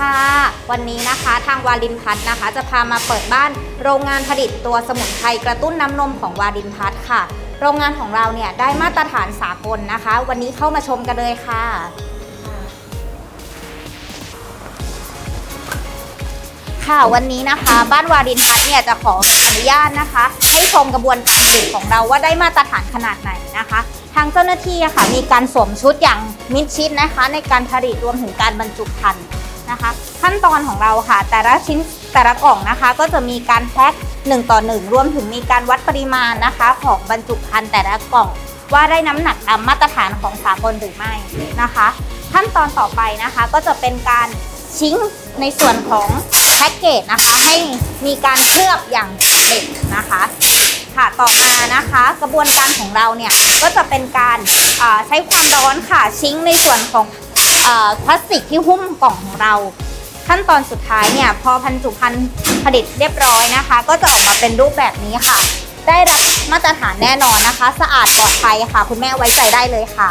ค่ะ วันนี้นะคะทางวาลินพัฒน์นะคะ จะพามาเปิดบ้านโรงงานผลิตตัวสมุนไพรกระตุ้นน้ำนมของวาลินพัฒน์ค่ะ โรงงานของเราเนี่ยได้มาตรฐานสากลนะคะ วันนี้เข้ามาชมกันเลยค่ะ ค่ะ วันนี้นะคะบ้านวารินพัฒน์เนี่ยจะขออนุญาตนะคะ ให้ชมกระบวนการผลิตของเราว่าได้มาตรฐานขนาดไหนนะคะ ทางเจ้าหน้าที่อะค่ะมีการสวมชุดอย่างมิดชิดนะคะ ในการผลิตรวมถึงการบรรจุภัณฑ์นะคะ ขั้นตอนของเราค่ะ แต่ละชิ้นแต่ละกล่องนะคะ ก็จะมีการแพ็ค1ต่อ1รวมถึงมีการวัดปริมาณนะคะ ของบรรจุภัณฑ์แต่ละกล่องว่าได้น้ำหนักตามมาตรฐานของสากลหรือไม่นะคะ ขั้นตอนต่อไปนะคะก็จะเป็นการชิ้งในส่วนของ แพ็กเกจนะคะให้มีการเคลือบอย่างเร็จนะคะ ค่ะต่อมานะคะกระบวนการของเราเนี่ยก็จะเป็นการใช้ความร้อนค่ะชิงในส่วนของพลาสติกที่หุ้มกล่องของเราขั้นตอนสุดท้ายเนี่ยพอบรรจุภัณฑ์ผลิตเรียบร้อยนะคะ ก็จะออกมาเป็นรูปแบบนี้ค่ะ ได้รับมาตรฐานแน่นอนนะคะ สะอาดปลอดภัยค่ะ คุณแม่ไว้ใจได้เลยค่ะ